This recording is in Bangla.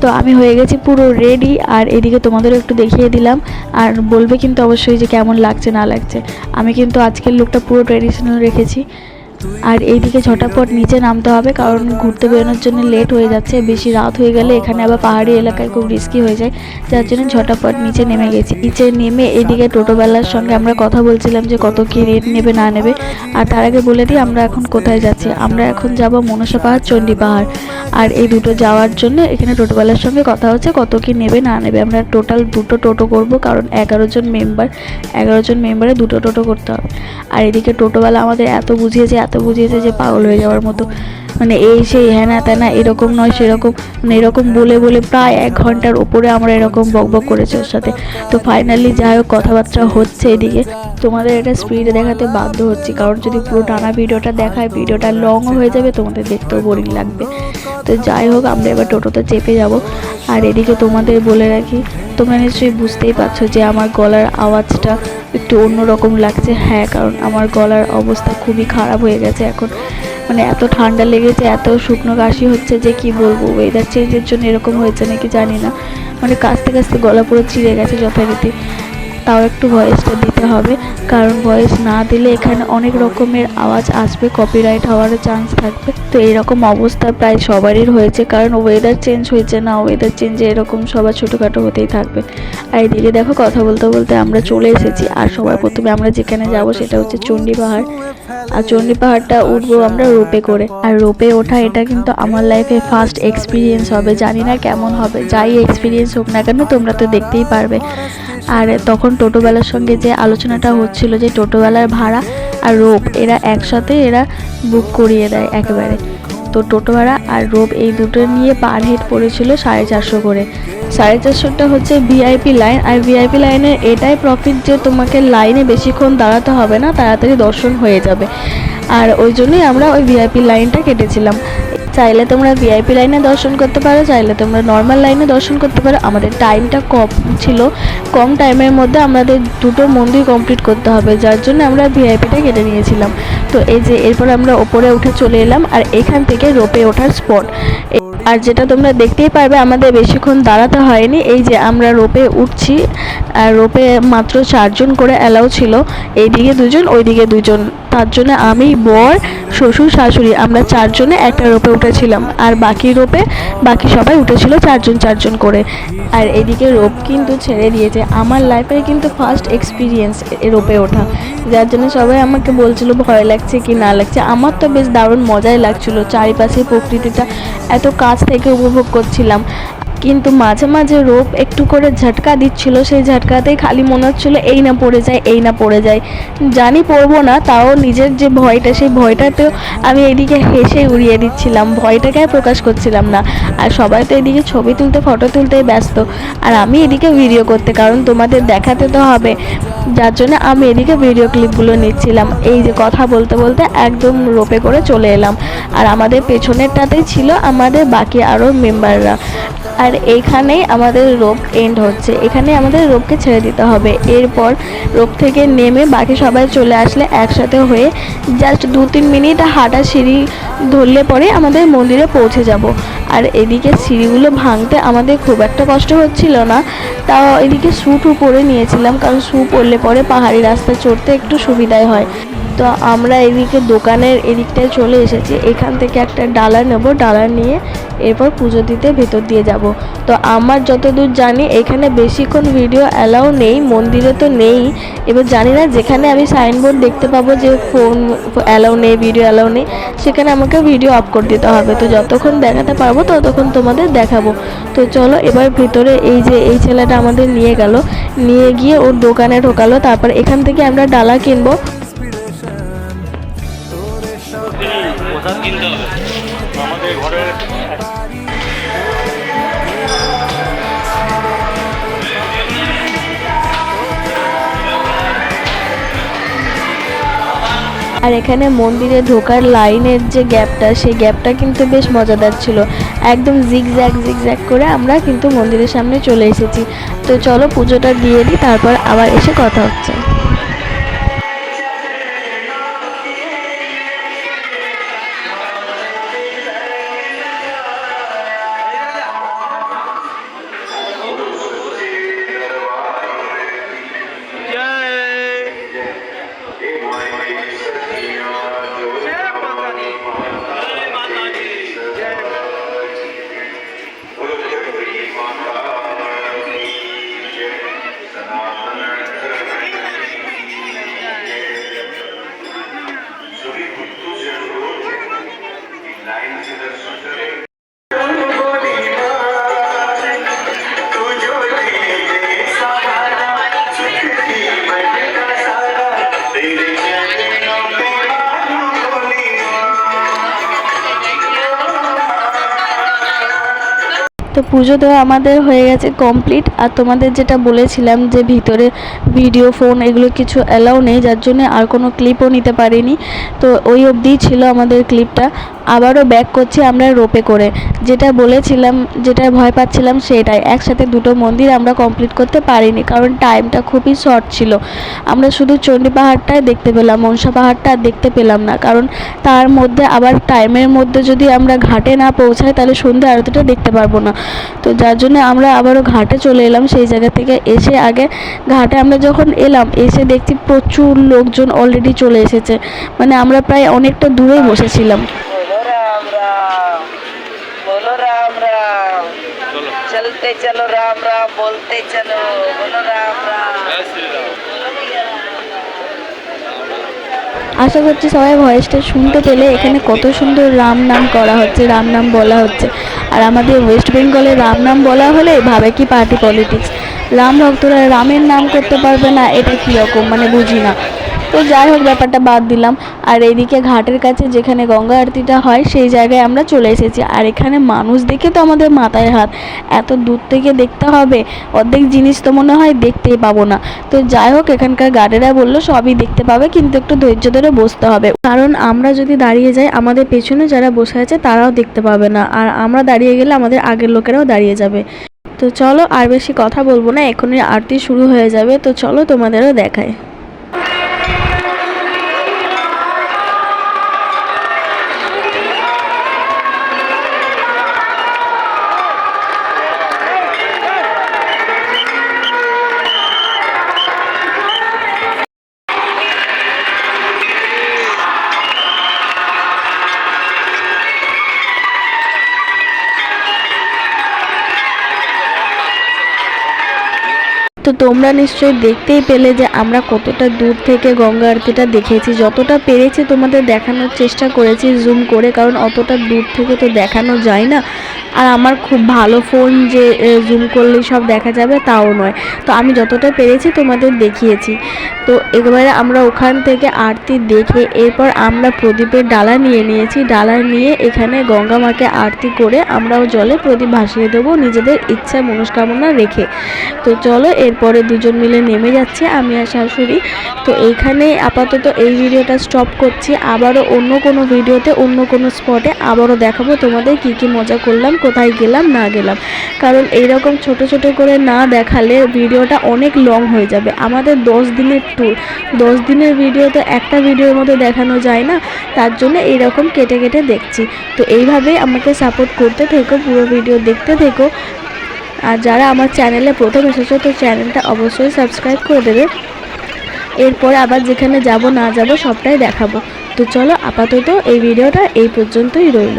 তো আমি হয়ে গেছি পুরো রেডি আর এদিকে তোমাদেরও একটু দেখিয়ে দিলাম। আর বলবে কিন্তু অবশ্যই যে কেমন লাগছে, না লাগছে। আমি কিন্তু আজকের লুকটা পুরো ট্রেডিশনাল রেখেছি। আর এইদিকে ঝটাপট নিচে নামতে হবে, কারণ ঘুরতে বেরোনোর জন্য লেট হয়ে যাচ্ছে। বেশি রাত হয়ে গেলে এখানে আবার পাহাড়ি এলাকায় খুব রিস্কি হয়ে যায়। যার জন্য ঝটাপট নিচে নেমে গেছি। নিচে নেমে এদিকে টোটোবেলার সঙ্গে আমরা কথা বলছিলাম যে কত কী রেট নেবে, না নেবে। আর তার আগে বলে দিই, আমরা এখন কোথায় যাচ্ছি? আমরা এখন যাব মনসা পাহাড়, চণ্ডী পাহাড়। আর এই দুটো যাওয়ার জন্য এখানে টোটোবেলার সঙ্গে কথা হচ্ছে, কত কি নেবে, না নেবে। আমরা টোটাল দুটো টোটো করব, কারণ এগারো জন মেম্বার এগারো জন মেম্বারে দুটো টোটো করতে হবে। আর এদিকে টোটোবেলা আমাদের এত বুঝিয়েছে এত বুঝিয়েছে যে পাগল হয়ে যাওয়ার মতো। মানে এই সেই হ্যানা ত্যানা এরকম নয়, সেরকম মানে এরকম বলে বলে প্রায় এক ঘণ্টার উপরে আমরা এরকম বকবক করেছি ওর সাথে। তো ফাইনালি যাই হোক, কথাবার্তা হচ্ছে এদিকে। তোমাদের এটা স্পিডে দেখাতে বাধ্য হচ্ছি, কারণ যদি পুরো টানা ভিডিওটা দেখায়, ভিডিওটা লংও হয়ে যাবে, তোমাদের দেখতেও বোরিং লাগবে। তো যাই হোক, আমরা এবার টোটোতে চেপে যাব। আর এদিকে তোমাদের বলে রাখি, তোমরা নিশ্চয়ই বুঝতেই পারছ যে আমার গলার আওয়াজটা একটু অন্যরকম লাগছে। হ্যাঁ কারণ আমার গলার অবস্থা খুবই খারাপ হয়ে গেছে এখন। মানে এত ঠান্ডা লেগেছে, এত শুকনো কাশি হচ্ছে যে কি বলব? ওয়েদার চেঞ্জের জন্য এরকম হয়েছে নাকি জানি না। মানে কাশতে কাশতে গলা পুরো ছিঁড়ে গেছে যথারীতি। তাও একটু ভয়েসটা দিতে হবে। কারণ ভয়েস না দিলে এখানে অনেক রকমের আওয়াজ আসবে কপিরাইট হওয়ার চান্স থাকবে। তো এরকম অবস্থা প্রায় সবারই হয়েছে। কারণ ওয়েদার চেঞ্জ হয়েছে না ওয়েদার চেঞ্জে এরকম সবার ছোটোখাটো হতেই থাকবে। আর এদিকে দেখো, কথা বলতে বলতে আমরা চলে এসেছি। আর সবার প্রথমে আমরা যেখানে যাব সেটা হচ্ছে চণ্ডী পাহাড় আর চণ্ডী পাহাড়টা উঠবো আমরা রোপে করে। আর রোপে ওঠা এটা কিন্তু আমার লাইফে ফার্স্ট এক্সপিরিয়েন্স হবে। জানি না কেমন হবে। যাই এক্সপিরিয়েন্স হোক না কেন, তোমরা তো দেখতেই পারবে। আর তখন টোটোবেলার সঙ্গে যে আলোচনাটা হচ্ছিল যে টোটোওয়ালার ভাড়া আর রোপ এরা একসাথে এরা বুক করিয়ে দেয় একেবারে। তো টোটো ভাড়া আর রোপ এই দুটো নিয়ে পার হেড পড়েছিল সাড়ে চারশো করে। সাড়ে চারশোটা হচ্ছে ভিআইপি লাইন আর ভিআইপি লাইনের এটাই প্রফিট যে তোমাকে লাইনে বেশিক্ষণ দাঁড়াতে হবে না তাড়াতাড়ি দর্শন হয়ে যাবে। আর ওই জন্যই আমরা ওই ভিআইপি লাইনটা কেটেছিলাম। চাইলে তোমরা ভিআইপি লাইনে দর্শন করতে পারো, চাইলে তোমরা নর্মাল লাইনে দর্শন করতে পারো। আমাদের টাইমটা কম ছিল। কম টাইমের মধ্যে আমাদের দুটো মন্দির কমপ্লিট করতে হবে, যার জন্য আমরা ভিআইপিটা কেটে নিয়েছিলাম। তো এই যে, এরপর আমরা ওপরে উঠে চলে এলাম আর এখান থেকে রোপে ওঠার স্পট আর যেটা তোমরা দেখতেই পারবে, আমাদের বেশিক্ষণ দাঁড়াতে হয়নি। এই যে, আমরা রোপে উঠছি, আর রোপে মাত্র চারজন করে অ্যালাউ ছিল। এইদিকে দুজন, ওইদিকে দুজন। তার জন্য আমি, বর শ্বশুর শাশুড়ি, আমরা চারজনে একটা রোপে উঠেছিলাম। আর বাকি রোপে বাকি সবাই উঠেছিল চারজন চারজন করে। আর এদিকে রোপ কিন্তু ছেড়ে দিয়েছে। আমার লাইফের কিন্তু ফার্স্ট এক্সপিরিয়েন্স রোপে ওঠা। যার জন্য সবাই আমাকে বলছিল, ভয় লাগছে কি না লাগছে? আমার তো বেশ দারুণ মজাই লাগছিল। চারিপাশে প্রকৃতিটা এত কাছ থেকে উপভোগ করছিলাম। কিন্তু মাঝে মাঝে রোপ একটু করে ঝটকা দিচ্ছিল, সেই ঝটকাতেই খালি মনে হচ্ছিল, এই না পড়ে যায়, এই না পড়ে যায়। জানি পড়ব না, তাও নিজের যে ভয়টা, সেই ভয়টাতেও আমি এদিকে হেসে উড়িয়ে দিচ্ছিলাম, ভয়টাকে আর প্রকাশ করছিলাম না। আর সবাই তো এদিকে ছবি তুলতে, ফটো তুলতে ব্যস্ত। আর আমি এদিকে ভিডিও করতে, কারণ তোমাদের দেখাতে তো হবে। যার জন্য আমি এদিকে ভিডিও ক্লিপগুলো নিচ্ছিলাম। এই যে কথা বলতে বলতে একদম রোপে করে চলে এলাম। আর আমাদের পেছনেরটাতেই ছিল আমাদের বাকি আরও মেম্বাররা আর এইখানেই আমাদের রোপ এন্ড হচ্ছে। এখানে আমাদের রোপকে ছেড়ে দিতে হবে। এরপর রোপ থেকে নেমে বাকি সবাই চলে আসলে একসাথে হয়ে জাস্ট দু তিন মিনিট হাঁটা সিঁড়ি ধরলে পরে আমাদের মন্দিরে পৌঁছে যাব। আর এদিকে সিঁড়িগুলো ভাঙতে আমাদের খুব একটা কষ্ট হচ্ছিল না। তাও এদিকে শু টু পরে নিয়েছিলাম, কারণ শু পরলে পরে পাহাড়ি রাস্তা চড়তে একটু সুবিধাই হয়। তো আমরা এদিকে দোকানের এদিকটায় চলে এসেছি। এখান থেকে একটা ডালা নেব, ডালা নিয়ে এরপর পুজো দিতে ভেতর দিয়ে যাব। তো আমার যতদূর জানি, এখানে বেশিক্ষণ ভিডিও অ্যালাউ নেই, মন্দিরে তো নেই। এবার জানি না, যেখানে আমি সাইনবোর্ড দেখতে পাবো যে ফোন অ্যালাউ নেই, ভিডিও অ্যালাউ নেই, সেখানে আমাকে ভিডিও আপ করে দিতে হবে। তো যতক্ষণ দেখাতে পারব, ততক্ষণ তোমাদের দেখাবো। তো চলো এবার ভিতরে এই যে এই ছেলেটা আমাদের নিয়ে গেল। নিয়ে গিয়ে ওর দোকানে ঢোকালো, তারপর এখান থেকে আমরা ডালা কিনবো। কিনতে হবে। আমাদের ঘরের আর এখানে মন্দিরে ঢোকার লাইনের যে গ্যাপটা সেই গ্যাপটা কিন্তু বেশ মজাদার ছিল। একদম জিগজ্যাগ জিগজ্যাগ করে আমরা কিন্তু মন্দিরের সামনে চলে এসেছি। তো চলো পুজোটা দিয়ে দিই তারপর আবার এসে কথা হচ্ছে। তো পুজো দেওয়া আমাদের হয়ে গেছে কমপ্লিট আর তোমাদের যেটা বলেছিলাম যে ভিতরে ভিডিও ফোন এগুলো কিছু অ্যালাউ নেই, যার জন্য আর কোনো ক্লিপও নিতে পারিনি। তো ওই অবধিই ছিল আমাদের ক্লিপটা আবারও ব্যাক করছি আমরা রোপে করে। যেটা বলেছিলাম, যেটা ভয় পাচ্ছিলাম সেটাই। একসাথে দুটো মন্দির আমরা কমপ্লিট করতে পারিনি, কারণ টাইমটা খুবই শর্ট ছিল। আমরা শুধু চণ্ডী পাহাড়টাই দেখতে পেলাম, মনসা পাহাড়টা আর দেখতে পেলাম না। কারণ তার মধ্যে আবার টাইমের মধ্যে যদি আমরা ঘাটে না পৌঁছাই, তাহলে সন্ধ্যা আরতিটা দেখতে পারব না। তো যার জন্য আমরা আবারও ঘাটে চলে এলাম সেই জায়গা থেকে এসে আগে ঘাটে আমরা যখন এলাম এসে দেখছি প্রচুর লোকজন অলরেডি চলে এসেছে। মানে আমরা প্রায় অনেকটা দূরেই বসেছিলাম। আশা করছি সবাই ভয়েসটা শুনতে পেলে এখানে কত সুন্দর রাম নাম করা হচ্ছে রাম নাম বলা হচ্ছে। আর আমাদের ওয়েস্ট বেঙ্গলে রাম নাম বলা হলে ভাবে কি পার্টি পলিটিক্স রাম ভক্তরা রামের নাম করতে পারবে না, এটা কীরকম? মানে বুঝি না তো যাই হোক, ব্যাপারটা বাদ দিলাম। আর এইদিকে ঘাটের কাছে যেখানে গঙ্গা আরতিটা হয়, সেই জায়গায় আমরা চলে এসেছি। আর এখানে মানুষ দেখে তো আমাদের মাথায় হাত। এত দূর থেকে দেখতে হবে, অর্ধেক জিনিস তো মনে হয় দেখতেই পাবো না। তো যাই হোক, এখানকার গার্ডেরা বলল, সবই দেখতে পাবে, কিন্তু একটু ধৈর্য ধরে বসতে হবে। কারণ আমরা যদি দাঁড়িয়ে যাই, আমাদের পেছনে যারা বসে আছে, তারাও দেখতে পাবে না। আর আমরা দাঁড়িয়ে গেলে আমাদের আগের লোকেরাও দাঁড়িয়ে যাবে। তো চলো, আর বেশি কথা বলব না, এখনই আরতি শুরু হয়ে যাবে। তো চলো, তোমাদেরও দেখায় তো তোমরা নিশ্চয়ই দেখতেই পেলে যে আমরা কতটা দূর থেকে গঙ্গা আরতিটা দেখেছি। যতটা পেরেছি তোমাদের দেখানোর চেষ্টা করেছি জুম করে, কারণ অতটা দূর থেকে তো দেখানো যায় না। আর আমার খুব ভালো ফোন যে জুম করলেই সব দেখা যাবে তাও নয়। তো আমি যতটা পেরেছি তোমাদের দেখিয়েছি। তো এবারে আমরা ওখান থেকে আরতি দেখে, এরপর আমরা প্রদীপের ডালা নিয়ে নিয়েছি। ডালা নিয়ে এখানে গঙ্গা মাকে আরতি করে আমরাও জলে প্রদীপ ভাসিয়ে দেবো নিজেদের ইচ্ছা মনস্কামনা রেখে। তো চলো এরপরে দুজন মিলে নেমে যাচ্ছে আমি আর শাশুড়ি। তো এইখানে আপাতত এই ভিডিওটা স্টপ করছি। আবারও অন্য কোনো ভিডিওতে, অন্য কোনো স্পটে আবারও দেখাবো তোমাদের কি কি মজা করলাম, কোথায় গেলাম, না গেলাম। কারণ এইরকম ছোট ছোট করে না দেখালে ভিডিওটা অনেক লং হয়ে যাবে। আমাদের দশ দিনের ট্যুর দশ দিনের ভিডিও তো একটা ভিডিওর মধ্যে দেখানো যায় না। তার জন্য এইরকম কেটে কেটে দেখছি। তো এইভাবেই আমাকে সাপোর্ট করতে থেকো, পুরো ভিডিও দেখতে থেকো। আর যারা আমার চ্যানেলে প্রথম এসেছ, তো চ্যানেলটা অবশ্যই সাবস্ক্রাইব করে দেবে। এরপরে আবার যেখানে যাব না যাব, সবটাই দেখাবো। তো চলো, আপাতত এই ভিডিওটা এই পর্যন্তই রইল।